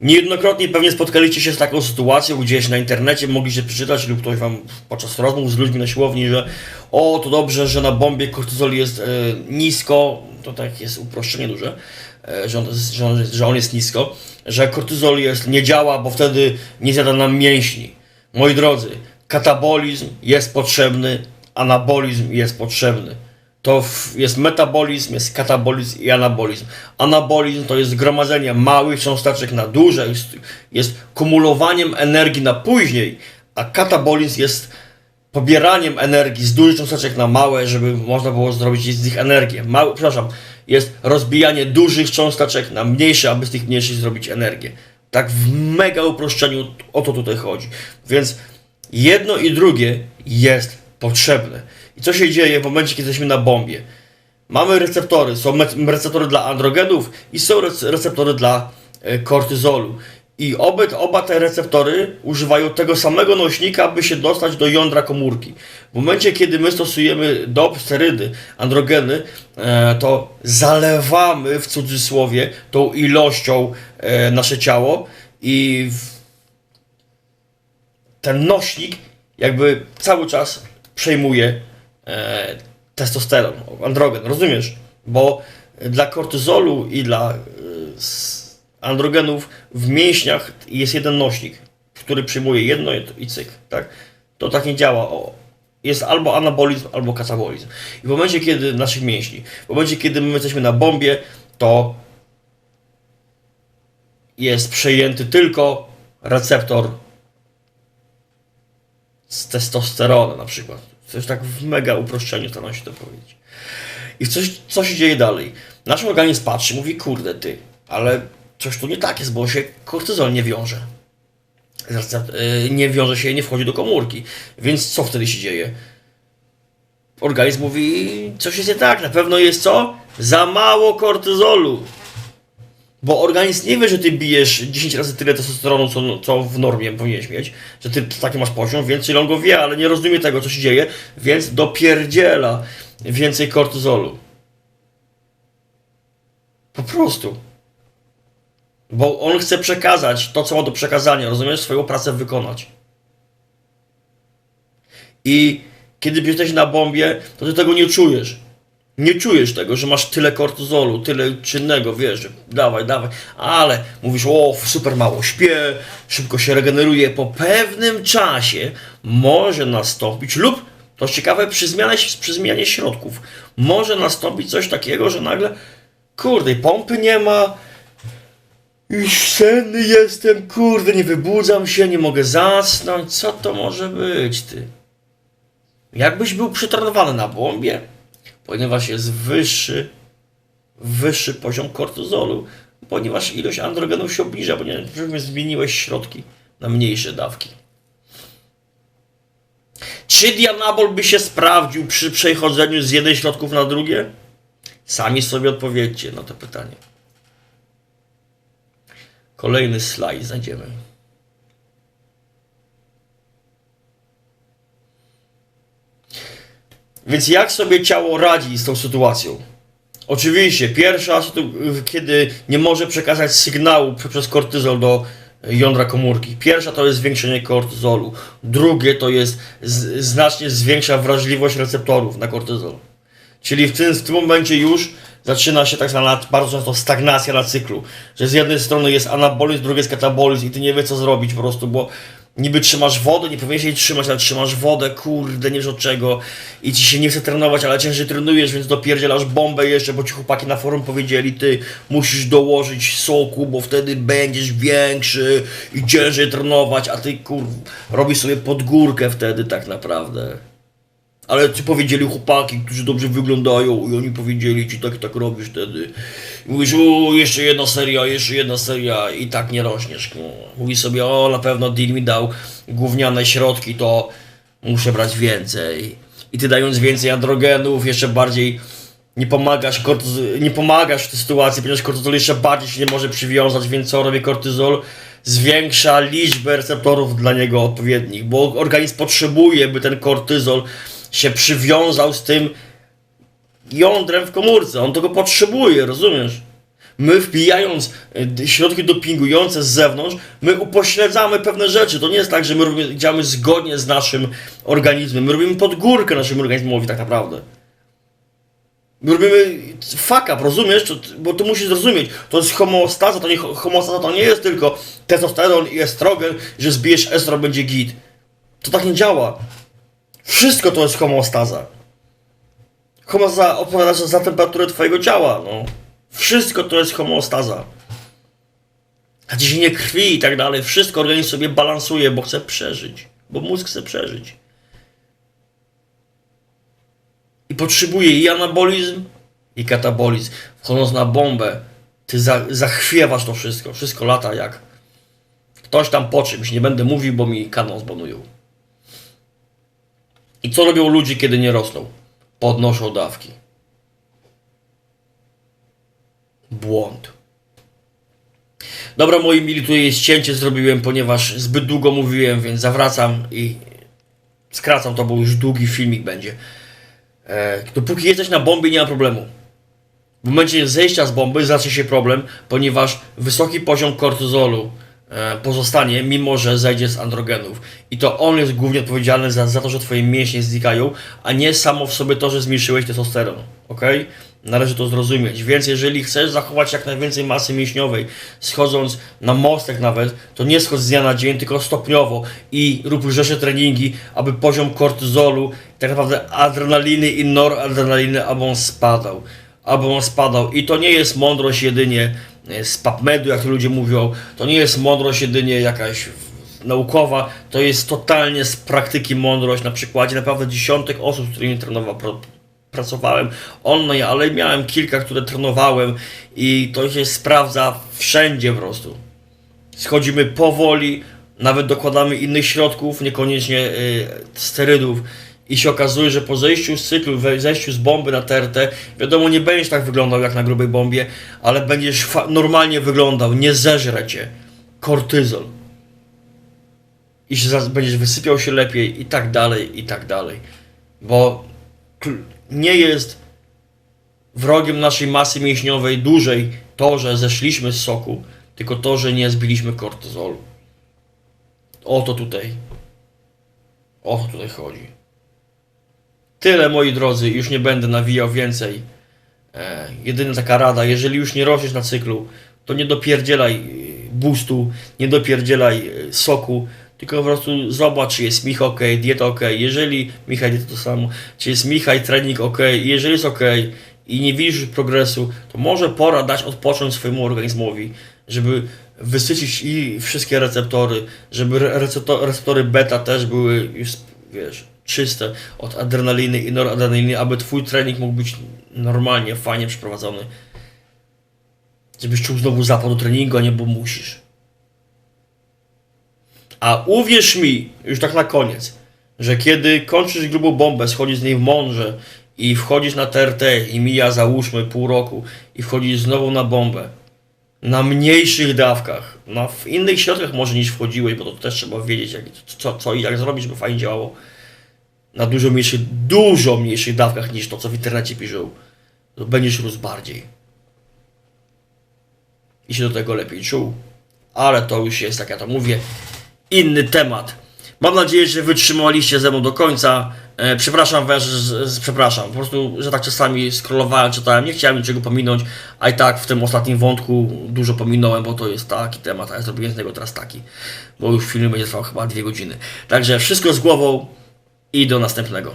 Niejednokrotnie pewnie spotkaliście się z taką sytuacją gdzieś na internecie, mogliście przeczytać lub ktoś wam podczas rozmów z ludźmi na siłowni, że o, to dobrze, że na bombie kortyzol jest e, nisko, to tak jest uproszczenie duże, e, że, on, że, on, że on jest nisko, że kortyzol jest, nie działa, bo wtedy nie zjada nam mięśni. Moi drodzy, katabolizm jest potrzebny, anabolizm jest potrzebny. To jest metabolizm, jest katabolizm i anabolizm. Anabolizm to jest zgromadzenie małych cząsteczek na duże, jest, jest kumulowaniem energii na później, a katabolizm jest pobieraniem energii z dużych cząsteczek na małe, żeby można było zrobić z nich energię. Mały, przepraszam, jest rozbijanie dużych cząsteczek na mniejsze, aby z tych mniejszych zrobić energię. Tak w mega uproszczeniu o to tutaj chodzi. Więc jedno i drugie jest potrzebne. I co się dzieje w momencie, kiedy jesteśmy na bombie? Mamy receptory, są receptory dla androgenów i są rec- receptory dla e, kortyzolu. I oba, oba te receptory używają tego samego nośnika, aby się dostać do jądra komórki. W momencie, kiedy my stosujemy dop, sterydy, androgeny, e, to zalewamy w cudzysłowie tą ilością e, nasze ciało i ten nośnik jakby cały czas przejmuje e, testosteron, androgen, rozumiesz? Bo dla kortyzolu i dla e, androgenów w mięśniach jest jeden nośnik, który przyjmuje jedno i cyk, tak? To tak nie działa. O, jest albo anabolizm, albo katabolizm. I w momencie, kiedy naszych mięśni, w momencie, kiedy my jesteśmy na bombie, to jest przejęty tylko receptor z testosteronu na przykład. Coś tak w mega uproszczeniu staram się to powiedzieć. I coś, co się dzieje dalej? Nasz organizm patrzy, mówi, kurde ty, ale coś tu nie tak jest, bo się kortyzol nie wiąże. Y, Nie wiąże się, nie wchodzi do komórki. Więc co wtedy się dzieje? Organizm mówi, coś jest nie tak, na pewno jest co? Za mało kortyzolu. Bo organizm nie wie, że ty bijesz 10 razy tyle testosteronu, co, co w normie powinieneś mieć, że ty taki masz poziom, więc on go wie, ale nie rozumie tego, co się dzieje, więc dopierdziela więcej kortyzolu. Po prostu. Bo on chce przekazać to, co ma do przekazania, rozumiesz? Swoją pracę wykonać. I kiedy jesteś na bombie, to ty tego nie czujesz. Nie czujesz tego, że masz tyle kortyzolu, tyle czynnego, wiesz, że dawaj, dawaj, ale mówisz, o, super mało śpię, szybko się regeneruje. Po pewnym czasie może nastąpić, lub to ciekawe, przy zmianie, przy zmianie środków, może nastąpić coś takiego, że nagle, kurde, pompy nie ma, i senny jestem, kurde, nie wybudzam się, nie mogę zasnąć, co to może być, ty? Jakbyś był przetrenowany na bombie, ponieważ jest wyższy, wyższy poziom kortyzolu, ponieważ ilość androgenów się obniża, ponieważ zmieniłeś środki na mniejsze dawki. Czy dianabol by się sprawdził przy przechodzeniu z jednej środków na drugie? Sami sobie odpowiedzcie na to pytanie. Kolejny slajd znajdziemy. Więc jak sobie ciało radzi z tą sytuacją? Oczywiście, pierwsza, sytu- kiedy nie może przekazać sygnału przez kortyzol do jądra komórki. Pierwsza to jest zwiększenie kortyzolu. Drugie to jest znacznie zwiększa wrażliwość receptorów na kortyzol. Czyli w tym, w tym momencie już zaczyna się tak zwana bardzo często stagnacja na cyklu. Że z jednej strony jest anabolizm, z drugiej jest katabolizm i ty nie wiesz co zrobić po prostu, bo niby trzymasz wodę, nie powinieneś jej trzymać, ale trzymasz wodę, kurde, nie wiesz od czego i ci się nie chce trenować, ale ciężej trenujesz, więc dopierdzielasz bombę jeszcze, bo ci chłopaki na forum powiedzieli, ty musisz dołożyć soku, bo wtedy będziesz większy i ciężej trenować, a ty kur... robisz sobie podgórkę wtedy tak naprawdę. Ale ci powiedzieli chłopaki, którzy dobrze wyglądają i oni powiedzieli ci tak i tak robisz wtedy. I mówisz, o jeszcze jedna seria, jeszcze jedna seria i tak nie rośniesz. No. Mówisz sobie, o na pewno deal mi dał gówniane środki, to muszę brać więcej. I ty dając więcej androgenów, jeszcze bardziej nie pomagasz, nie pomagasz w tej sytuacji, ponieważ kortyzol jeszcze bardziej się nie może przywiązać, więc co robi kortyzol? Zwiększa liczbę receptorów dla niego odpowiednich, bo organizm potrzebuje, by ten kortyzol się przywiązał z tym jądrem w komórce. On tego potrzebuje, rozumiesz? My wbijając e, d- środki dopingujące z zewnątrz, my upośledzamy pewne rzeczy. To nie jest tak, że my robimy, działamy zgodnie z naszym organizmem. My robimy pod górkę naszemu organizmowi tak naprawdę. My robimy fuck up, rozumiesz? To, bo tu musisz zrozumieć, to jest homeostaza, to nie, homeostaza to nie jest tylko testosteron i estrogen, że zbijesz estro, będzie git. To tak nie działa. Wszystko to jest homeostaza. Homeostaza odpowiada za- temperaturę twojego ciała, no. Wszystko to jest homeostaza. A ciśnienie krwi i tak dalej, wszystko organizm sobie balansuje, bo chce przeżyć. Bo mózg chce przeżyć. I potrzebuje i anabolizm, i katabolizm. Wchodząc na bombę, ty za, zachwiewasz to wszystko. Wszystko lata jak ktoś tam po czymś. Nie będę mówił, bo mi kanał zbanują. I co robią ludzie, kiedy nie rosną? Podnoszą dawki. Błąd. Dobra, moi mili, tutaj jest cięcie zrobiłem, ponieważ zbyt długo mówiłem, więc zawracam i skracam to, bo już długi filmik będzie. E, dopóki jesteś na bombie, nie ma problemu. W momencie zejścia z bomby zacznie się problem, ponieważ wysoki poziom kortyzolu pozostanie, mimo że zejdzie z androgenów. I to on jest głównie odpowiedzialny za, za to, że twoje mięśnie znikają, a nie samo w sobie to, że zmniejszyłeś testosteron. Ok? Należy to zrozumieć. Więc jeżeli chcesz zachować jak najwięcej masy mięśniowej, schodząc na mostek nawet, to nie schodź z dnia na dzień, tylko stopniowo i rób lżejsze treningi, aby poziom kortyzolu, tak naprawdę adrenaliny i noradrenaliny, aby on spadał aby on spadał. I to nie jest mądrość jedynie e, z PubMedu, jak to ludzie mówią, to nie jest mądrość jedynie jakaś naukowa, to jest totalnie z praktyki mądrość, na przykładzie naprawdę dziesiątek osób, z którymi trenowa, pro, pracowałem online, ale miałem kilka, które trenowałem i to się sprawdza wszędzie po prostu. Schodzimy powoli, nawet dokładamy innych środków, niekoniecznie y, sterydów. I się okazuje, że po zejściu z cyklu, zejściu z bomby na TRT, wiadomo, nie będziesz tak wyglądał jak na grubej bombie, ale będziesz normalnie wyglądał, nie zeżre cię. Kortyzol. I się będziesz wysypiał się lepiej i tak dalej, i tak dalej. Bo nie jest wrogiem naszej masy mięśniowej dłużej to, że zeszliśmy z soku, tylko to, że nie zbiliśmy kortyzolu. O to tutaj. O to tutaj chodzi. Tyle moi drodzy, już nie będę nawijał więcej. E, jedyna taka rada, jeżeli już nie rośniesz na cyklu, to nie dopierdzielaj e, boostu, nie dopierdzielaj e, soku, tylko po prostu zobacz, czy jest Micha ok, dieta ok. Jeżeli Michał dieta to samo, czy jest Michał trening ok, jeżeli jest ok i nie widzisz progresu, to może pora dać odpocząć swojemu organizmowi, żeby wysycić i wszystkie receptory, żeby re- recepto- receptory beta też były już, wiesz, czyste od adrenaliny i noradrenaliny, aby twój trening mógł być normalnie, fajnie przeprowadzony. Żebyś czuł znowu zapał do treningu, a nie bo musisz. A uwierz mi, już tak na koniec, że kiedy kończysz grubą bombę, schodzisz z niej w mądrze i wchodzisz na TRT i mija załóżmy pół roku i wchodzisz znowu na bombę, na mniejszych dawkach, na w innych środkach może niż wchodziłeś, bo to też trzeba wiedzieć jak, co, co i jak zrobić, żeby fajnie działało, na dużo mniejszych, dużo mniejszych dawkach niż to, co w internecie piszą, to będziesz rósł bardziej. I się do tego lepiej czuł. Ale to już jest, jak ja to mówię, inny temat. Mam nadzieję, że wytrzymaliście ze mną do końca. E, przepraszam was, przepraszam, po prostu, że tak czasami scrollowałem, czytałem, nie chciałem niczego pominąć, a i tak w tym ostatnim wątku dużo pominąłem, bo to jest taki temat, a ja zrobiłem z niego teraz taki, bo już film będzie trwał chyba dwie godziny. Także wszystko z głową i do następnego.